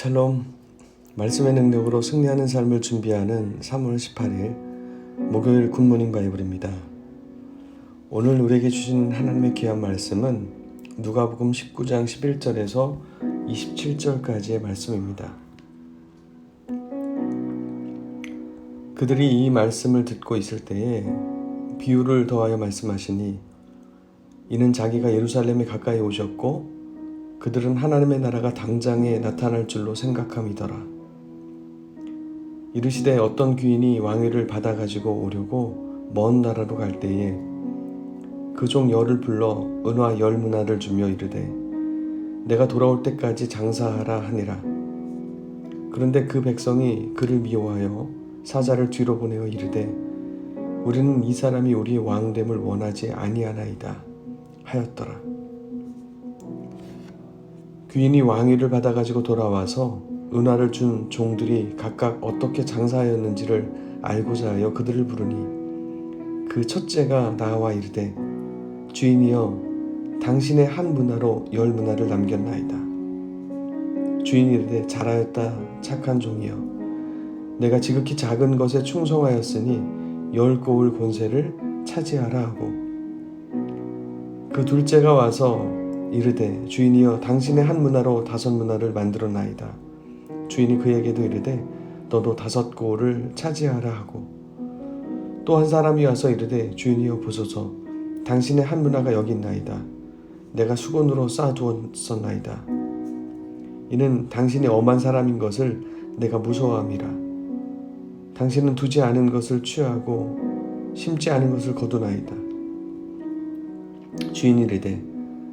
샬롬 말씀의 능력으로 승리하는 삶을 준비하는 3월 18일 목요일 굿모닝 바이블입니다. 오늘 우리에게 주신 하나님의 귀한 말씀은 누가복음 19장 11절에서 27절까지의 말씀입니다. 그들이 이 말씀을 듣고 있을 때에 비유를 더하여 말씀하시니 이는 자기가 예루살렘에 가까이 오셨고 그들은 하나님의 나라가 당장에 나타날 줄로 생각함이더라. 이르시되 어떤 귀인이 왕위를 받아 가지고 오려고 먼 나라로 갈 때에 그종 열을 불러 은화 열 문화를 주며 이르되 내가 돌아올 때까지 장사하라 하니라. 그런데 그 백성이 그를 미워하여 사자를 뒤로 보내어 이르되 우리는 이 사람이 우리의 왕됨을 원하지 아니하나이다 하였더라. 귀인이 왕위를 받아가지고 돌아와서 은화를 준 종들이 각각 어떻게 장사하였는지를 알고자 하여 그들을 부르니 그 첫째가 나와 이르되 주인이여 당신의 한 문화로 열 문화를 남겼나이다. 주인이 이르되 잘하였다 착한 종이여 내가 지극히 작은 것에 충성하였으니 열 고을 권세를 차지하라 하고 그 둘째가 와서 이르되 주인이여 당신의 한 문화로 다섯 문화를 만들어 나이다. 주인이 그에게도 이르되 너도 다섯 고을을 차지하라 하고 또 한 사람이 와서 이르되 주인이여 보소서 당신의 한 문화가 여기 있나이다. 내가 수건으로 쌓아두었었나이다. 이는 당신이 엄한 사람인 것을 내가 무서워함이라. 당신은 두지 않은 것을 취하고 심지 않은 것을 거두나이다. 주인이 이르되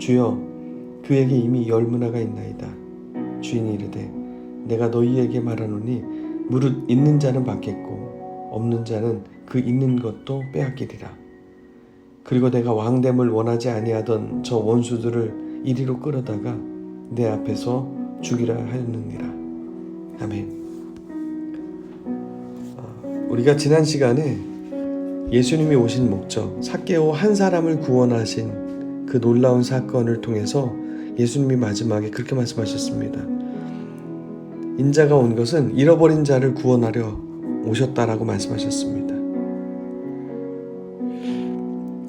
주여 그에게 이미 열 문화가 있나이다. 주인이 이르되 내가 너희에게 말하노니 무릇 있는 자는 받겠고 없는 자는 그 있는 것도 빼앗기리라. 그리고 내가 왕됨을 원하지 아니하던 저 원수들을 이리로 끌어다가 내 앞에서 죽이라 하였느니라. 아멘. 아, 우리가 지난 시간에 예수님이 오신 목적, 사개오 한 사람을 구원하신 그 놀라운 사건을 통해서 예수님이 마지막에 그렇게 말씀하셨습니다. 인자가 온 것은 잃어버린 자를 구원하려 오셨다라고 말씀하셨습니다.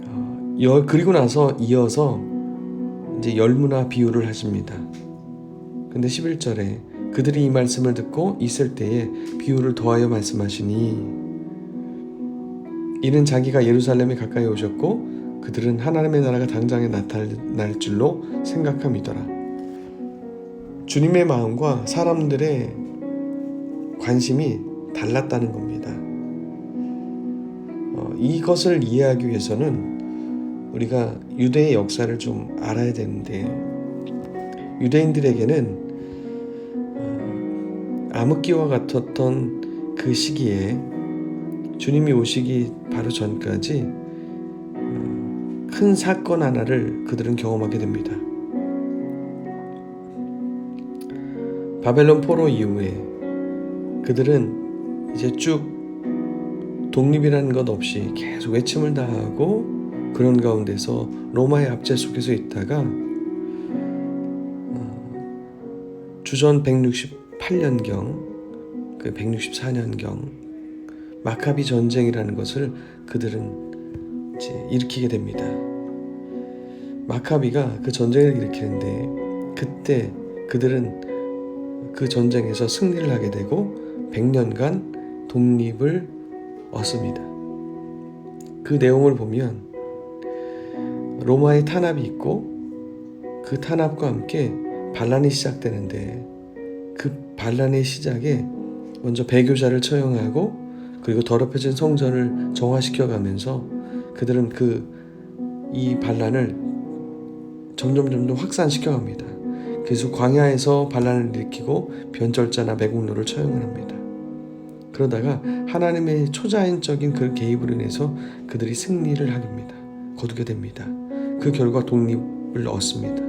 어, 여, 그리고 나서 이어서 이제 열무나 비유를 하십니다. 근데 11절에 그들이 이 말씀을 듣고 있을 때에 비유를 더하여 말씀하시니 이는 자기가 예루살렘에 가까이 오셨고 그들은 하나님의 나라가 당장에 나타날 줄로 생각함이더라. 주님의 마음과 사람들의 관심이 달랐다는 겁니다. 어, 이것을 이해하기 위해서는 우리가 유대의 역사를 좀 알아야 되는데 유대인들에게는 어, 암흑기와 같았던 그 시기에 주님이 오시기 바로 전까지 어, 큰 사건 하나를 그들은 경험하게 됩니다. 바벨론 포로 이후에 그들은 이제 쭉 독립이라는 것 없이 계속 외침을 다하고 그런 가운데서 로마의 압제 속에서 있다가 어, 주전 168년경 그 164년경 마카비 전쟁이라는 것을 그들은 일으키게 됩니다. 마카비가 그 전쟁을 일으키는데 그때 그들은 그 전쟁에서 승리를 하게 되고 100년간 독립을 얻습니다. 그 내용을 보면 로마의 탄압이 있고 그 탄압과 함께 반란이 시작되는데 그 반란의 시작에 먼저 배교자를 처형하고 그리고 더럽혀진 성전을 정화시켜 가면서 그들은 그 이 반란을 점점 점점 확산시켜 갑니다. 그래서 광야에서 반란을 일으키고 변절자나 매국노를 처형을 합니다. 그러다가 하나님의 초자연적인 그 개입으로 인해서 그들이 승리를 하립니다. 거두게 됩니다. 그 결과 독립을 얻습니다.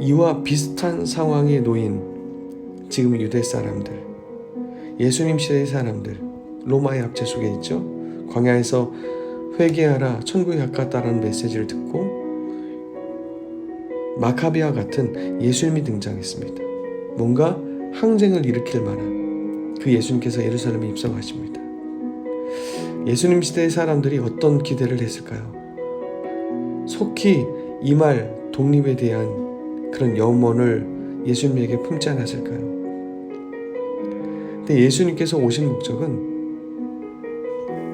이와 비슷한 상황에 놓인 지금 유대 사람들, 예수님 시대의 사람들, 로마의 압제 속에 있죠. 광야에서 회개하라, 천국에 가깝다라는 메시지를 듣고 마카비와 같은 예수님이 등장했습니다. 뭔가 항쟁을 일으킬 만한 그 예수님께서 예루살렘에 입성하십니다. 예수님 시대의 사람들이 어떤 기대를 했을까요? 속히 이말 독립에 대한 그런 염원을 예수님에게 품지 않았을까요? 근데 예수님께서 오신 목적은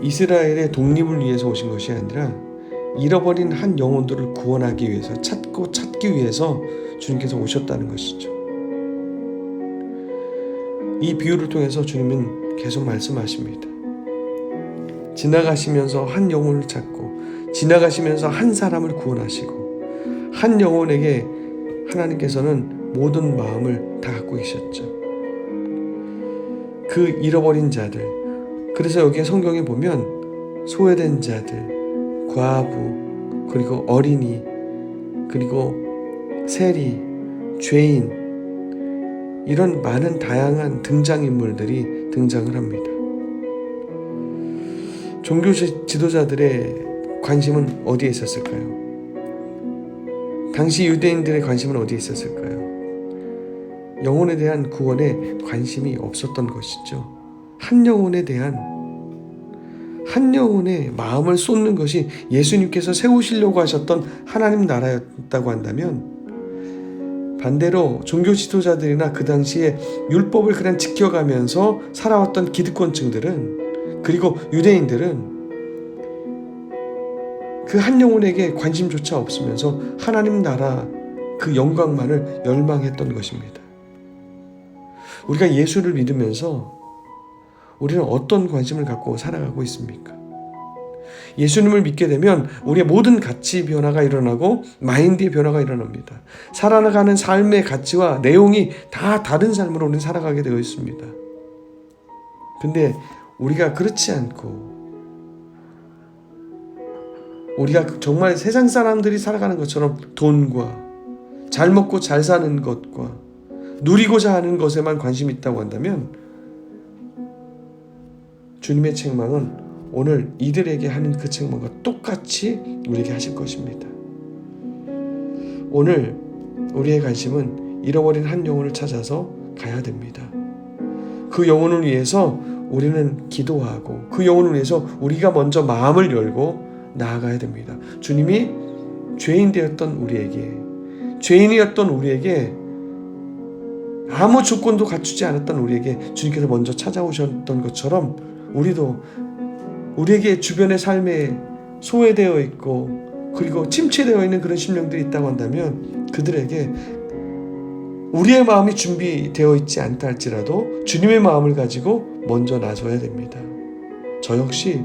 이스라엘의 독립을 위해서 오신 것이 아니라 잃어버린 한 영혼들을 구원하기 위해서 찾고 찾기 위해서 주님께서 오셨다는 것이죠. 이 비유를 통해서 주님은 계속 말씀하십니다. 지나가시면서 한 영혼을 찾고 지나가시면서 한 사람을 구원하시고 한 영혼에게 하나님께서는 모든 마음을 다 갖고 계셨죠. 그 잃어버린 자들 그래서 여기에 성경에 보면 소외된 자들 과부 그리고 어린이 그리고 세리 죄인 이런 많은 다양한 등장인물들이 등장을 합니다. 종교 지- 지도자들의 관심은 어디에 있었을까요? 당시 유대인들의 관심은 어디에 있었을까요? 영혼에 대한 구원에 관심이 없었던 것이죠. 한 영혼에 대한 한 영혼의 마음을 쏟는 것이 예수님께서 세우시려고 하셨던 하나님 나라였다고 한다면 반대로 종교 지도자들이나 그 당시에 율법을 그냥 지켜가면서 살아왔던 기득권층들은 그리고 유대인들은 그 한 영혼에게 관심조차 없으면서 하나님 나라 그 영광만을 열망했던 것입니다. 우리가 예수를 믿으면서 우리는 어떤 관심을 갖고 살아가고 있습니까? 예수님을 믿게 되면 우리의 모든 가치 변화가 일어나고 마인드의 변화가 일어납니다. 살아가는 삶의 가치와 내용이 다 다른 삶으로 우리는 살아가게 되어 있습니다. 근데 우리가 그렇지 않고 우리가 정말 세상 사람들이 살아가는 것처럼 돈과 잘 먹고 잘 사는 것과 누리고자 하는 것에만 관심이 있다고 한다면 주님의 책망은 오늘 이들에게 하는 그 책망과 똑같이 우리에게 하실 것입니다. 오늘 우리의 관심은 잃어버린 한 영혼을 찾아서 가야 됩니다. 그 영혼을 위해서 우리는 기도하고 그 영혼을 위해서 우리가 먼저 마음을 열고 나아가야 됩니다. 주님이 죄인 되었던 우리에게 죄인이었던 우리에게 아무 조건도 갖추지 않았던 우리에게 주님께서 먼저 찾아오셨던 것처럼 우리도 우리에게 주변의 삶에 소외되어 있고 그리고 침체되어 있는 그런 심령들이 있다고 한다면 그들에게 우리의 마음이 준비되어 있지 않다 할지라도 주님의 마음을 가지고 먼저 나서야 됩니다. 저 역시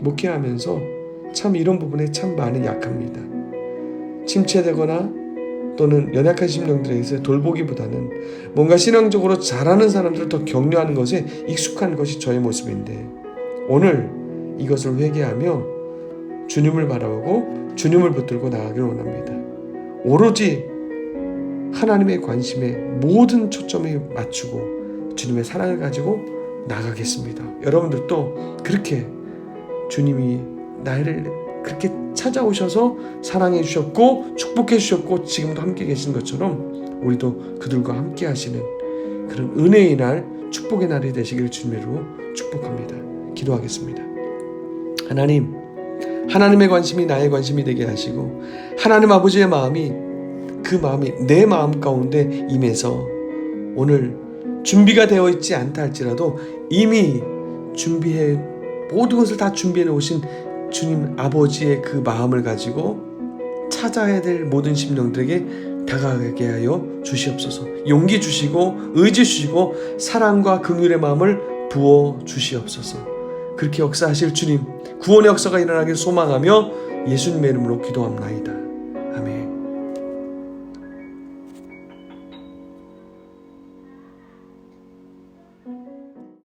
목회하면서 참 이런 부분에 참 많이 약합니다. 침체되거나 또는 연약한 심령들에게서 돌보기보다는 뭔가 신앙적으로 잘하는 사람들을 더 격려하는 것에 익숙한 것이 저의 모습인데 오늘 이것을 회개하며 주님을 바라보고 주님을 붙들고 나가기를 원합니다. 오로지 하나님의 관심에 모든 초점을 맞추고 주님의 사랑을 가지고 나가겠습니다. 여러분들도 그렇게 주님이 나를 그렇게 찾아오셔서 사랑해 주셨고 축복해 주셨고 지금도 함께 계신 것처럼 우리도 그들과 함께 하시는 그런 은혜의 날 축복의 날이 되시기를 주님으로 축복합니다. 기도하겠습니다. 하나님, 하나님의 관심이 나의 관심이 되게 하시고 하나님 아버지의 마음이 그 마음이 내 마음 가운데 임해서 오늘 준비가 되어 있지 않다 할지라도 이미 준비해 모든 것을 다 준비해 놓으신 주님 아버지의 그 마음을 가지고 찾아야 될 모든 심령들에게 다가가게 하여 주시옵소서. 용기 주시고 의지 주시고 사랑과 긍휼의 마음을 부어 주시옵소서. 그렇게 역사하실 주님 구원의 역사가 일어나길 소망하며 예수님의 이름으로 기도합나이다.